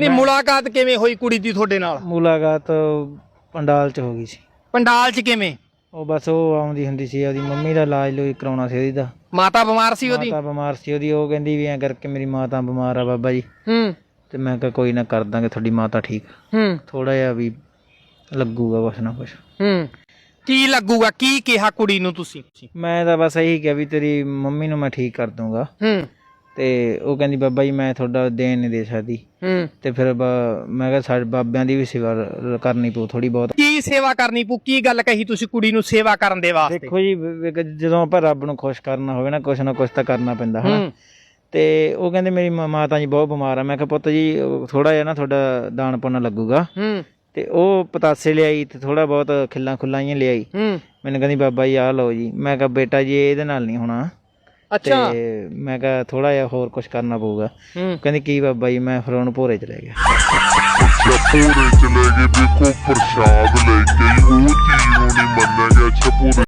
ਨਹੀਂ ਮੁਲਾਕਾਤ ਕਿਵੇਂ ਹੋਈ ਕੁੜੀ ਦੀ ਤੁਹਾਡੇ ਨਾਲ? ਮੁਲਾਕਾਤ ਪੰਡਾਲ ਚ ਹੋ ਗਈ ਸੀ। ਪੰਡਾਲ 'ਚ ਕਿਵੇਂ? ਉਹ ਬਸ ਉਹ ਆਉਂਦੀ ਹੁੰਦੀ ਸੀ ਉਹਦੀ ਮੰਮੀ ਦਾ ਇਲਾਜ ਲੋਈ ਕਰਾਉਣਾ ਸੀ ਉਹਦੀ ਦਾ। ਮਾਤਾ ਬਿਮਾਰ ਸੀ ਉਹਦੀ? ਮਾਤਾ ਬਿਮਾਰ ਸੀ ਉਹਦੀ ਉਹ ਕਹਿੰਦੀ ਵੀ ਐਂ ਕਰਕੇ ਮੇਰੀ ਮਾਤਾ ਬਿਮਾਰ ਆ ਬਾਬਾ ਜੀ। ਹੂੰ। ਤੇ ਮੈਂ ਕਿਹਾ ਕੋਈ ਨਾ ਕਰ ਦਾਂਗੇ ਤੁਹਾਡੀ ਮਾਤਾ ਠੀਕ। ਹੂੰ। ਥੋੜਾ ਜਿਹਾ ਵੀ ਲੱਗੂਗਾ ਕੁਛ ਨਾ ਕੁਛ। ਹੂੰ। ਕੀ ਲੱਗੂਗਾ ਕੀ ਕਿਹਾ ਕੁੜੀ ਨੂੰ ਤੁਸੀਂ? ਮੈਂ ਤਾਂ ਬਸ ਇਹੀ ਕਿਹਾ ਵੀ ਤੇਰੀ ਮੰਮੀ ਨੂੰ ਮੈਂ ਠੀਕ ਕਰ ਦੂੰਗਾ ਹੂੰ। ਤੇ ਉਹ ਕਹਿੰਦੀ ਬਾਬਾ ਜੀ ਮੈਂ ਤੁਹਾਡਾ ਦੇਣ ਨਹੀਂ ਦੇ ਸਕਦੀ। ਹੂੰ। ਤੇ ਫਿਰ ਬਾ- ਮੈਂ ਕਿਹਾ ਸਾਡੇ ਬਾਬਿਆਂ ਦੀ ਵੀ ਸੇਵਾ ਰ- ਕਰਨੀ ਪਊ ਥੋੜੀ ਬਹੁਤ। ਕੀ ਸੇਵਾ ਕਰਨੀ ਪੂ ਕੀ ਗੱਲ ਕਹੀ ਤੁਸੀਂ ਕੁੜੀ ਨੂੰ ਸੇਵਾ ਕਰਨ ਦੇ ਵਾਸਤੇ? ਦੇਖੋ ਜੀ ਵ- ਵ- ਜਦੋਂ ਆਪਾਂ ਰੱਬ ਨੂੰ ਖੁਸ਼ ਕਰਨਾ ਹੋਵੇ ਨਾ ਕੁਛ ਨਾ ਕੁਛ ਤਾਂ ਕਰਨਾ ਪੈਂਦਾ ਹਨਾ? ਹੂੰ। ਤੇ ਉਹ ਕਹਿੰਦੇ ਮੇਰੀ ਮਾਂ- ਮਾਤਾ ਜੀ ਬਹੁਤ ਬਿਮਾਰ ਆ। ਮੈਂ ਕਿਹਾ ਪੁੱਤ ਜੀ ਥੋੜਾ ਜਿਹਾ ਨਾ ਤੁਹਾਡਾ ਦਾਨ ਪੁੰਨ ਲੱਗੂਗਾ। ਹੂੰ। ਤੇ ਉਹ ਪਤਾਸੇ ਲਿਆਈ ਤੇ ਥੋੜਾ ਬਹੁਤ ਖਿੱਲਾਂ ਖੁੱਲਾਈਆਂ ਲਿਆਈ। ਹੂੰ। ਮੈਨੂੰ ਕਹਿੰਦੀ ਬਾਬਾ ਜੀ ਆਹ ਲਓ ਜੀ। ਮੈਂ ਕਿਹਾ ਬੇਟਾ ਜੀ ਇਹਦੇ ਨਾਲ ਨਹੀਂ ਹੋਣਾ। ਅੱਛਾ। ਤੇ ਮੈਂ ਕਿਹਾ ਥੋੜਾ ਜਿਹਾ ਹੋਰ ਕੁਝ ਕਰਨਾ ਪਊਗਾ। ਕਹਿੰਦੇ ਕੀ ਬਾਬਾ ਜੀ ਮੈਂ ਫਿਰ ਭੋਰੇ ਚ ਲੈ ਗਿਆ। ਭੋਰੇ ਚਲੇ ਗਏ ਦੇਖੋ ਪ੍ਰਸ਼ਾਦ